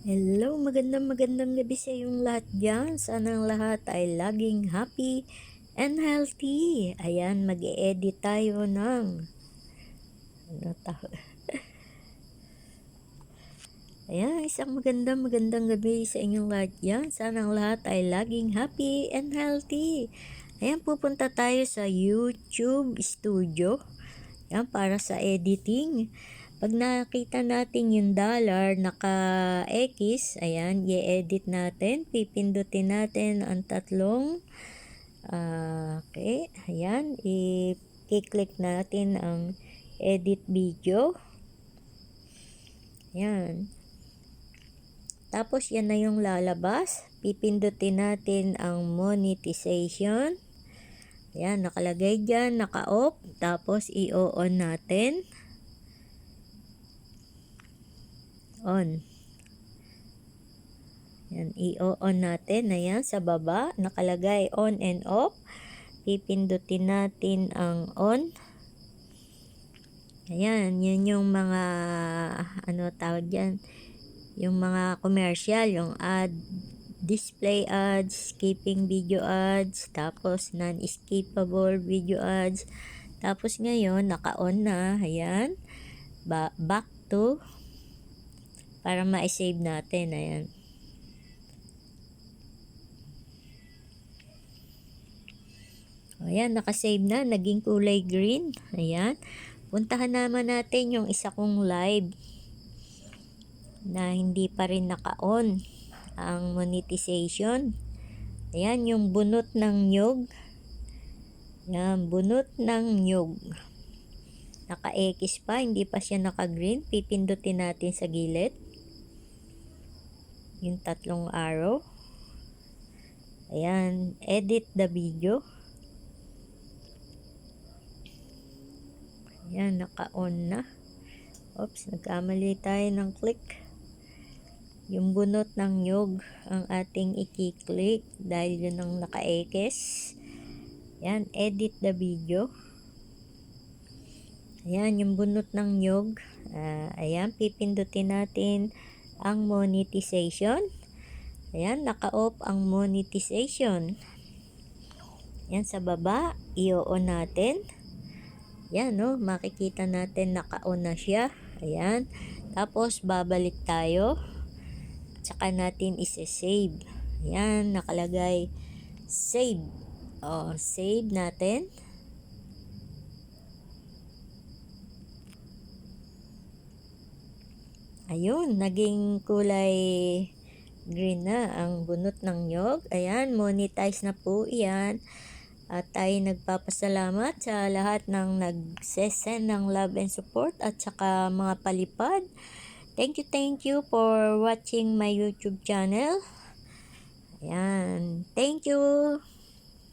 Hello, magandang magandang gabi sa inyong lahat dyan. Sana ang lahat ay laging happy and healthy. Ayan, mag edit tayo ng ano tawag? Ayan, isang magandang magandang gabi sa inyong lahat dyan. Sana ang lahat ay laging happy and healthy. Ayan, pupunta tayo sa YouTube Studio. Ayan, para sa editing. Pag nakita natin yung dollar naka-X, ayan, i-edit natin. Pipindutin natin ang tatlong uh, okay, ayan, i-click natin ang edit video. Ayan. Tapos yan na yung lalabas. Pipindutin natin ang monetization. Ayan, nakalagay dyan, naka-off. Tapos i-on natin. On. Yan, i-on natin. Ayan, sa baba, nakalagay on and off. Pipindutin natin ang on. Ayan, yun yung mga, ano tawag dyan, yung mga commercial, yung ad, display ads, skipping video ads, tapos non-skippable video ads. Tapos ngayon, naka-on na, ayan, ba back to para ma-save natin. Ayan. Ayan, nakasave na. Naging kulay green. Ayan. Puntahan naman natin yung isa kong live na hindi pa rin naka-on ang monetization. Ayan, yung bunot ng nyog. Ayan, bunot ng nyog. Naka-X pa, hindi pa siya naka-green. Pipindutin natin sa gilid yung tatlong arrow. Ayan, edit the video. Ayan, naka-on na. Oops, nagkamali tayo ng click. Yung bunot ng nyog ang ating i-click dahil yun ang naka-X. Ayan, edit the video. Ayan, yung bunot ng nyog. Uh, ayan, pipindutin natin ang monetization. Ayan, naka-off ang monetization. Yan sa baba, i-on natin. Yan, no, makikita natin naka-on na siya. Ayan. Tapos, babalik tayo. Tsaka natin isi-save. Ayan, nakalagay save. O, save natin. Ayun, naging kulay green na ang bunot ng nyog. Ayan, monetize na po yan. At tayo nagpapasalamat sa lahat ng nagsesend ng love and support at saka mga palipad. Thank you, thank you for watching my YouTube channel. Ayan, thank you.